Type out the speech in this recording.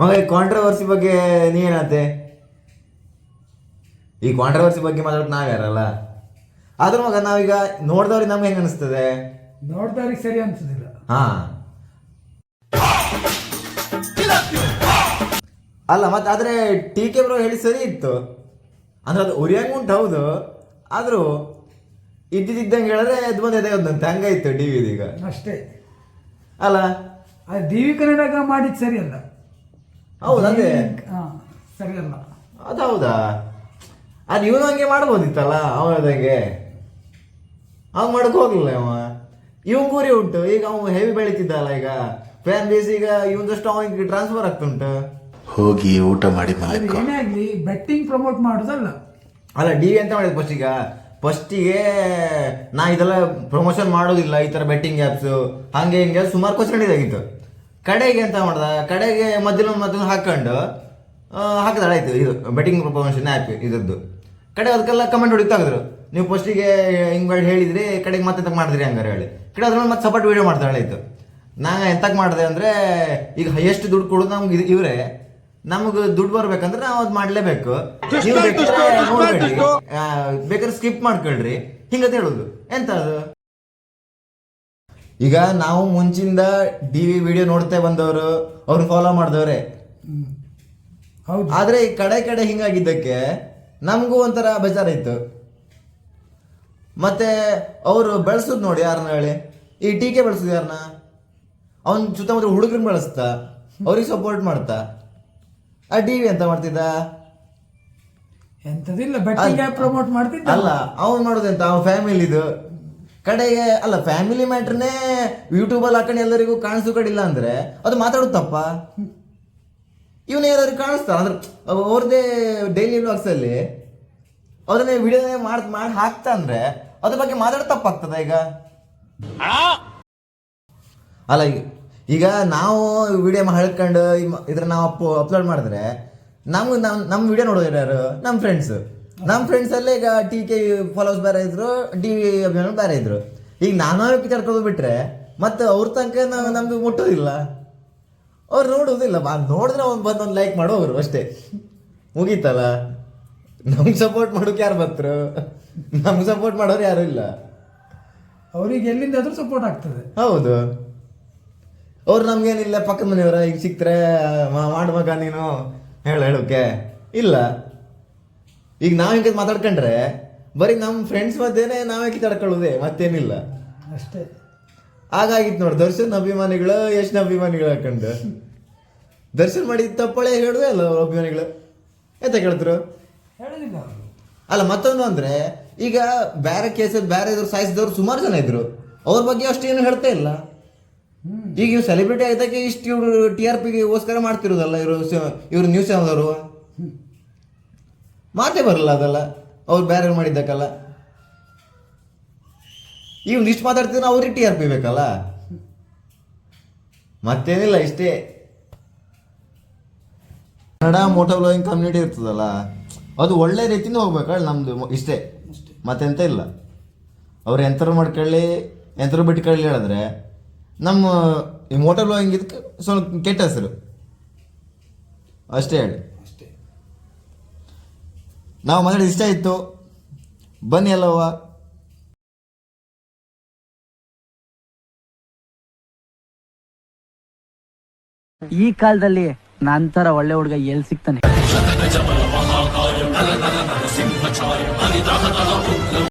ಮಗ ಈ ಕಾಂಟ್ರವರ್ಸಿ ಬಗ್ಗೆ ನೀ ಏನಂತೆ ಈ ಕಾಂಟ್ರವರ್ಸಿ ಬಗ್ಗೆ ಮಾತಾಡೋದು ನಾವ್ಯಾರಲ್ಲ ಆದ್ರೂ ಮಗ ನಾವೀಗ ನೋಡಿದವ್ರಿಗೆ ನಮ್ಗೆ ಹೆಂಗ ಅನಿಸ್ತದೆ? ನೋಡ್ದವ್ರಿಗೆ ಸರಿ ಅನ್ಸುದಿಲ್ಲ. ಹಾ. ಅಲ್ಲ ಮತ್ತೆ ಆದ್ರೆ ಕೆ ಬ್ರೋ ಹೇಳಿ ಸರಿ ಇತ್ತು. ಅಂದ್ರೆ ಅದು ಉರಿಯಂಗ್ ಉಂಟು ಹೌದು. ಆದ್ರೂ ಇದ್ದಿದ್ದಂಗೆ ಹೇಳಿದ್ರೆ ಅದು ಬಂದು ಎದೆ ಒಂದಂತೆ ಹಂಗಾಯ್ತು ಡಿ ವಿದೀಗ ಅಷ್ಟೇ. ಅಲ್ಲ? ಆ ಡಿ ವಿ ಕನ್ನಡಗ ಮಾಡಿದ್ ಸರಿ ಅಲ್ಲ. ಹೌದು ಅದೇ. ಹಾ ಸರಿ ಅಲ್ಲ. ಅದು ಹೌದಾ? ಅದು ಇವನು ಹಂಗೆ ಮಾಡ್ಬೋದಿತ್ತಲ್ಲ ಅವನದಂಗೆ ಅವ್ ಮಾಡಕ್ ಹೋಗ್ಲಿಲ್ಲ ಅವ ಇವನ್ ಗುರಿ ಉಂಟು ಈಗ ಅವ ಹೆವಿ ಬೆಳಿತಿದ್ದಲ್ಲ ಈಗ. ಫ್ಯಾನ್ ಬೇಸ್ ಈಗ ಇವನದಷ್ಟು ಅವನಿಗೆ ಟ್ರಾನ್ಸ್ಫರ್ ಆಗ್ತುಂಟು ಹೋಗಿ ಊಟ ಮಾಡಿ ಅದು ಮಲಕ್ಕೋ ಏನೇ ಆಗ್ಲಿ ಬೆಟ್ಟಿಂಗ್ ಪ್ರಮೋಟ್ ಮಾಡುದಲ್ಲ. ಅಲ್ಲ ಡಿ ಎಂತ ಅಂತ ಮಾಡಿದ್ ಫಸ್ಟ್ ಈಗ. ಫಸ್ಟಿಗೆ ನಾ ಇದೆಲ್ಲ ಪ್ರಮೋಷನ್ ಮಾಡೋದಿಲ್ಲ ಈ ತರ ಬೆಟ್ಟಿಂಗ್ ಆ್ಯಪ್ಸ್ ಹಂಗೆ ಹಿಂಗೆ ಸುಮಾರು ಕ್ವಶನ್ ಇದಾಗಿತ್ತು. ಕಡೆಗೆ ಎಂತ ಮಾಡ್ದ? ಕಡೆಗೆ ಮಧ್ಯದಲ್ಲಿ ಮತ್ತೊಂದು ಹಾಕೊಂಡು ಹಾಕಿದಾಳೆ ಆಯ್ತು ಇದು ಬೆಟ್ಟಿಂಗ್ ಪ್ರಮೋಷನ್ ಆ್ಯಪ್ ಇದ್ದು ಕಡೆ ಅದಕ್ಕೆಲ್ಲ ಕಮೆಂಟ್ ಹೊಡಿತಾ ತೆಗೆದ್ರು ನೀವು ಫಸ್ಟಿಗೆ ಹಿಂಗ್ ಹೇಳಿದ್ರಿ ಕಡೆಗೆ ಮತ್ತೆ ಮಾಡಿದ್ರಿ ಹಂಗಾರೆ ಹೇಳಿ. ಕಡೆ ಅದ್ರಲ್ಲಿ ಮತ್ತೆ ಸಪೋರ್ಟ್ ವಿಡಿಯೋ ಮಾಡ್ತಾಳೆ ಆಯ್ತು. ನಾ ಎಂತಕ್ಕೆ ಮಾಡಿದೆ ಅಂದ್ರೆ ಈಗ ಎಷ್ಟು ದುಡ್ಡು ಕೊಡೋದು ನಮ್ಗೆ ಇದು- ಇವ್ರೆ. ನಮಗೆ ದುಡ್ಡು ಬರ್ಬೇಕಂದ್ರೆ ನಾವು ಅದು ಮಾಡ್ಲೇಬೇಕು. ಬೇಕಾದ್ರೆ ಸ್ಕಿಪ್ ಮಾಡ್ಕೊಳ್ರಿ. ಹಿಂಗಂತ ಹೇಳುದು. ಎಂತ ಅದು ಈಗ ನಾವು ಮುಂಚಿಂದ ಡಿ ವಿ ವಿಡಿಯೋ ನೋಡ್ತಾ ಬಂದವರು ಅವ್ರನ್ನ ಫಾಲೋ ಮಾಡಿದವ್ರೆ. ಹೌದು. ಆದ್ರೆ ಈ ಕಡೆ ಕಡೆ ಹಿಂಗಾಗಿದ್ದಕ್ಕೆ ನಮಗೂ ಒಂಥರ ಬೇಜಾರಾಯಿತು. ಮತ್ತೆ ಅವರು ಬೆಳೆಸುದು ನೋಡಿ ಯಾರನ್ನ ಹೇಳಿ? ಈ ಟೀಕೆ ಬೆಳೆಸುದು ಯಾರನ್ನ ಅವನ್ ಸುತ್ತಮುತ್ತ ಹುಡುಗರನ್ನ ಬೆಳೆಸ್ತಾ ಅವ್ರಿಗೆ ಸಪೋರ್ಟ್ ಮಾಡ್ತಾ. ಆ ಟಿ ವಿ ಎಂತ ಮಾಡ್ತಿದ್ದ? ಎಂತದಿಲ್ಲ ಬೆಟ್ಟಿಂಗ್ ಪ್ರಮೋಟ್ ಮಾಡ್ತಿದ್ದ. ಅಲ್ಲ ಅವನ್ ಮಾಡೋದೆಂತ? ಅವ್ನ ಫ್ಯಾಮಿಲಿದು ಕಡೆಗೆ, ಅಲ್ಲ ಫ್ಯಾಮಿಲಿ ಮ್ಯಾಟ್ರನ್ನೇ ಯೂಟ್ಯೂಬಲ್ಲಿ ಹಾಕೊಂಡು ಎಲ್ಲರಿಗೂ ಕಾಣಿಸು ಇಲ್ಲ ಅಂದರೆ ಅದು ಮಾತಾಡುತ್ತಪ್ಪ ತಪ್ಪ? ಇವನು ಯಾರು ಕಾಣಿಸ್ತಾರ? ಅಂದ್ರೆ, ಅವ್- ಅವ್ರದ್ದೇ ಡೈಲಿ ವ್ಲಾಗ್ಸಲ್ಲಿ ಅದನ್ನೇ ವಿಡಿಯೋನೇ ಮಾಡಿ ಮಾಡಿ ಹಾಕ್ತಾ ಅಂದರೆ ಅದ್ರ ಬಗ್ಗೆ ಮಾತಾಡೋ ತಪ್ಪಾಗ್ತದೆ ಈಗ? ಅಲ್ಲ, ಈಗ ಈಗ ನಾವು ವಿಡಿಯೋ ಹೇಳ್ಕೊಂಡು ಇದ್ರ ನಾವು ಅಪ್ ಅಪ್ಲೋಡ್ ಮಾಡಿದ್ರೆ ನಮ್ಗೆ ನಮ್ಮ ನಮ್ಮ ವಿಡಿಯೋ ನೋಡೋದು ಯಾರು? ನಮ್ಮ ಫ್ರೆಂಡ್ಸ್ ನಮ್ಮ ಫ್ರೆಂಡ್ಸ್ ಅಲ್ಲೇ ಈಗ ಟಿ ಕೆ ಫಾಲೋವರ್ಸ್ ಬೇರೆ ಇದ್ರು ಡಿ ವಿ ಅಭಿಮಾನಿಗಳು ಬೇರೆ ಇದ್ರು. ಈಗ ನಾನು ಕರ್ಕೊಂಡು ಬಿಟ್ರೆ ಮತ್ತೆ ಅವ್ರ ತನಕ ನಾವು ನಮ್ಗೆ ಮುಟ್ಟೋದಿಲ್ಲ. ಅವ್ರು ನೋಡುವುದಿಲ್ಲ ಬಾ ನೋಡಿದ್ರೆ ಅವ್ನು ಬಂದು ಒಂದು ಲೈಕ್ ಮಾಡೋರು ಅಷ್ಟೇ. ಮುಗೀತಲ್ಲ? ನಮ್ಗೆ ಸಪೋರ್ಟ್ ಮಾಡೋಕೆ ಯಾರು ಬರ್ತರು? ನಮ್ಗೆ ಸಪೋರ್ಟ್ ಮಾಡೋರು ಯಾರು ಇಲ್ಲ. ಅವ್ರಿಗೆ ಎಲ್ಲಿಂದಾದ್ರೂ ಸಪೋರ್ಟ್ ಆಗ್ತದೆ. ಹೌದು. ಅವ್ರು ನಮ್ಗೇನಿಲ್ಲ ಪಕ್ಕದ ಮನೆಯವರ ಈಗ ಸಿಕ್ತರೆ ಮಾಡು ಮಗ ನೀನು. ಹೇಳು ಹೇಳೋಕೆ ಇಲ್ಲ. ಈಗ ನಾವು ಹಿಂಗೆ ಮಾತಾಡ್ಕೊಂಡ್ರೆ ಬರೀ ನಮ್ಮ ಫ್ರೆಂಡ್ಸ್ ಮಧ್ಯೆನೆ ನಾವೇ ಕಿತ್ತಾಡ್ಕೊಳ್ಳೋದೆ ಮತ್ತೇನಿಲ್ಲ. ಅಷ್ಟೇ. ಹಾಗಾಗಿತ್ತು ನೋಡಿ ದರ್ಶನ್ ಅಭಿಮಾನಿಗಳು ಎಷ್ಟು ಅಭಿಮಾನಿಗಳು ಹಾಕೊಂಡು ದರ್ಶನ್ ಮಾಡಿ ತಪ್ಪಳೆ ಹೇಳುದೇ ಅಲ್ಲ ಅವ್ರ ಅಭಿಮಾನಿಗಳು? ಎಂತ ಕೇಳಿದ್ರು ಹೇಳುದಿಲ್ಲ ಅಲ್ಲ ಮತ್ತೊಂದು ಅಂದ್ರೆ ಈಗ ಬೇರೆ ಕೇಸಲ್ಲಿ ಬೇರೆ ಇದ್ರು ಸಾಯಿಸಿದವ್ರು ಸುಮಾರು ಜನ ಇದ್ರು. ಅವ್ರ ಬಗ್ಗೆ ಅಷ್ಟೇನು ಹೇಳ್ತಾ ಇಲ್ಲ. ಈಗ ಇವ್ರು ಸೆಲೆಬ್ರಿಟಿ ಆಯ್ತಕ್ಕೆ ಇಷ್ಟು ಇವರು ಟಿ ಆರ್ ಪಿಗೋಸ್ಕರ ಮಾಡ್ತಿರೋದಲ್ಲ ಇವರು ಇವರು ನ್ಯೂಸ್ ಚಾನಲ್ದವರು ಮಾತೇ ಬರಲ್ಲ ಅದಲ್ಲ. ಅವ್ರು ಬೇರೆ ಮಾಡಿದ್ದಕ್ಕಲ್ಲ. ಇವ್ನು ಇಷ್ಟು ಮಾತಾಡ್ತಿದ್ರೆ ಅವ್ರು ಟಿ ಆರ್ ಪಿ ಬೇಕಲ್ಲ. ಮತ್ತೇನಿಲ್ಲ ಇಷ್ಟೇ. ಕನ್ನಡ ಮೋಟರ್ ಬ್ಲಾಗಿಂಗ್ ಕಮ್ಯುನಿಟಿ ಇರ್ತದಲ್ಲ ಅದು ಒಳ್ಳೆ ರೀತಿಯಿಂದ ಹೋಗ್ಬೇಕಲ್ಲ ನಮ್ದು ಇಷ್ಟೇ. ಮತ್ತೆಂತ ಇಲ್ಲ. ಅವ್ರು ಎಂಥರು ಮಾಡ್ಕೊಳ್ಳಿ ಎಂಥರು ಬಿಟ್ಕೊಳ್ಳಿ ಹೇಳಿದ್ರೆ ನಮ್ಮ ಈ ಮೋಟರ್ ಬ್ಲಾಗಿಂಗ್ ಇದಕ್ಕೆ ಸ್ವಲ್ಪ ಕೆಟ್ಟ ಹೆಸರು. ಅಷ್ಟೇ ಹೇಳಿ. ನಾವು ಮನೇಲಿ ಇಷ್ಟ ಇತ್ತು. ಬನ್ನಿ ಅಲ್ಲವ್ವ ಈ ಕಾಲದಲ್ಲಿ ನಂತರ ಒಳ್ಳೆ ಹುಡುಗ ಎಲ್ಲಿ ಸಿಗ್ತಾನೆ?